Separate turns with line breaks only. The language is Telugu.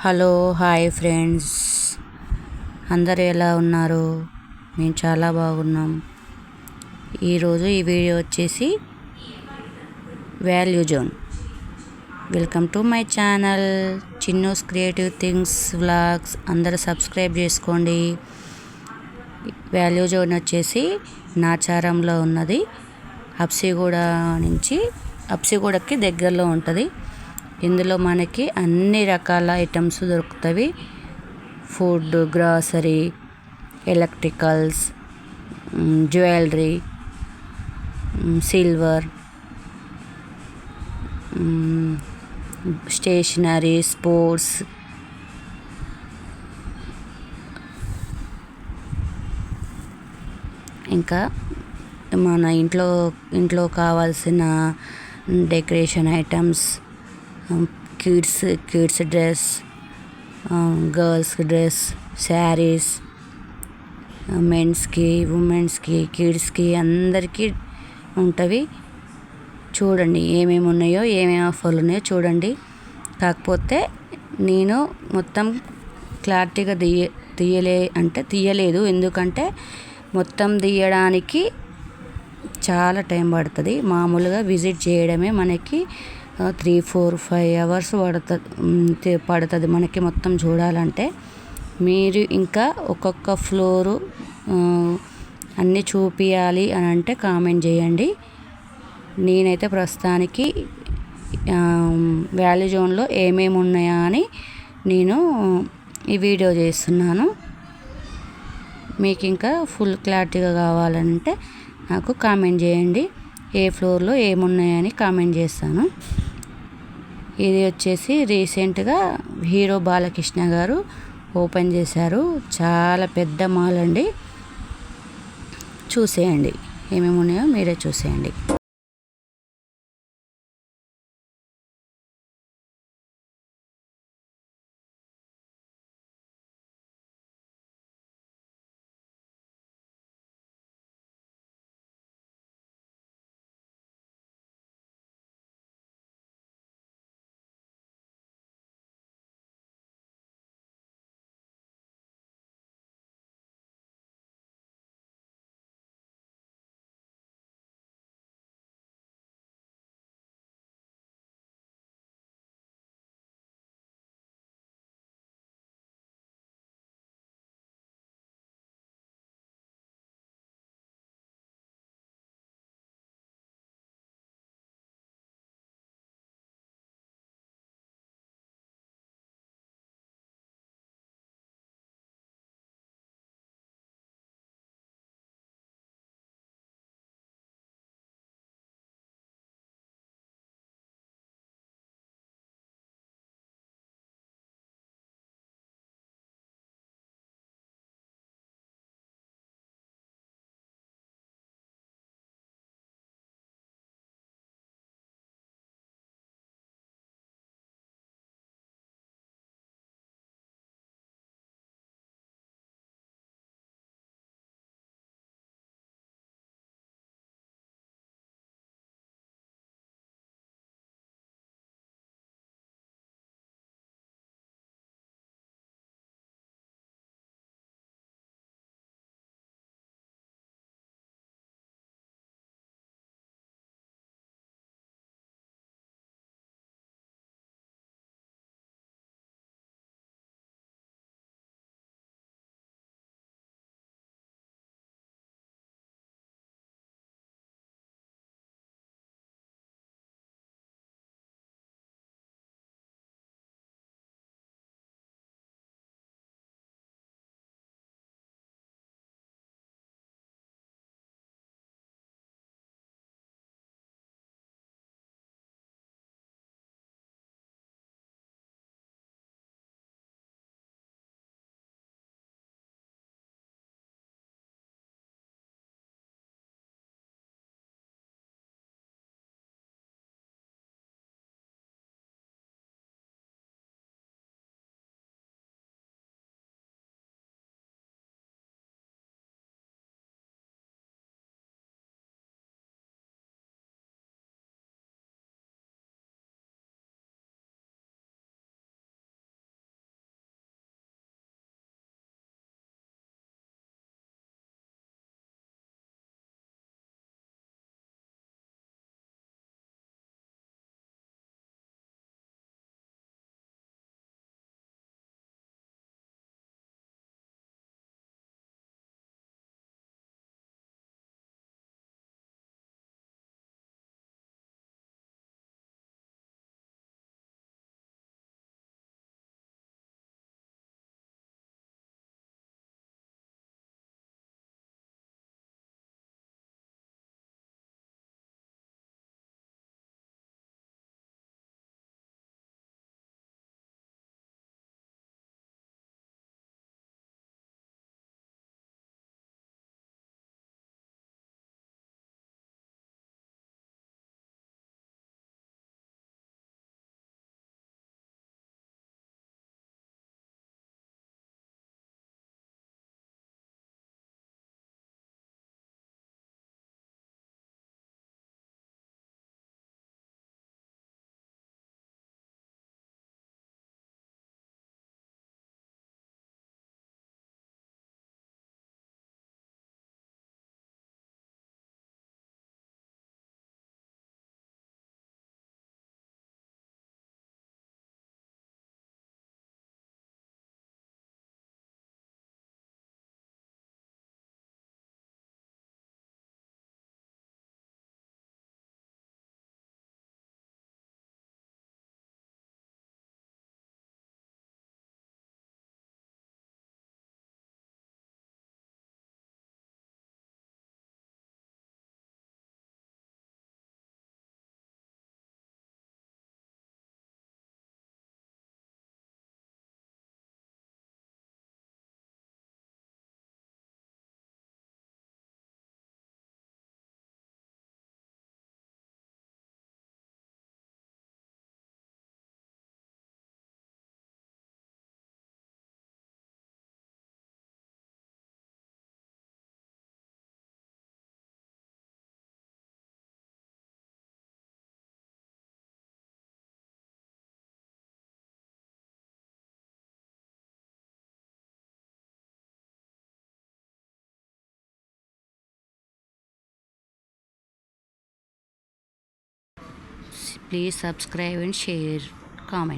Hello hi friends. అందరు ఎలా ఉన్నారు? మేము చాలా బాగున్నాం. ఈరోజు ఈ వీడియో వచ్చేసి value zone. Welcome to my channel. Chinnu's creative things vlogs అందరూ సబ్స్క్రైబ్ చేసుకోండి. వాల్యూ జోన్ వచ్చేసి నాచారంలో ఉన్నది. హబ్సిగూడ నుంచి హబ్సిగూడకి దగ్గరలో ఉంటుంది. ఇందులో మనకి అన్ని రకాల ఐటమ్స్ దొరుకుతాయి food grocery electricals jewellery silver stationery sports ఇంకా మన ఇంట్లో ఇంట్లో కావాల్సిన decoration items kids kids dress girls dress saris మెన్స్కి ఉమెన్స్కి కిడ్స్కి అందరికీ ఉంటవి. చూడండి ఏమేమి ఉన్నాయో ఏమేమి ఆఫర్లు ఉన్నాయో చూడండి. కాకపోతే నేను మొత్తం క్లారిటీగా తీయ తీయలే అంటే తీయలేదు. ఎందుకంటే మొత్తం తీయడానికి చాలా టైం పడుతుంది. మామూలుగా విజిట్ చేయడమే మనకి త్రీ ఫోర్ ఫైవ్ అవర్స్ పడుతుంది పడుతుంది మనకి మొత్తం చూడాలంటే. మీరు ఇంకా ఒక్కొక్క ఫ్లోరు అన్నీ చూపించాలి అని అంటే కామెంట్ చేయండి. నేనైతే ప్రస్తుతానికి వ్యాలీ జోన్లో ఏమేమి ఉన్నాయా అని నేను ఈ వీడియో చేస్తున్నాను. మీకు ఇంకా ఫుల్ క్లారిటీగా కావాలంటే నాకు కామెంట్ చేయండి. ఏ ఫ్లోర్లో ఏమున్నాయని కామెంట్ చేస్తాను. ఇది వచ్చేసి రీసెంట్గా హీరో బాలకృష్ణ గారు ఓపెన్ చేశారు. చాలా పెద్ద మాల్ అండి. చూసేయండి. ఏమేమి ఉన్నాయో మీరే చూసేయండి. Please subscribe and share comment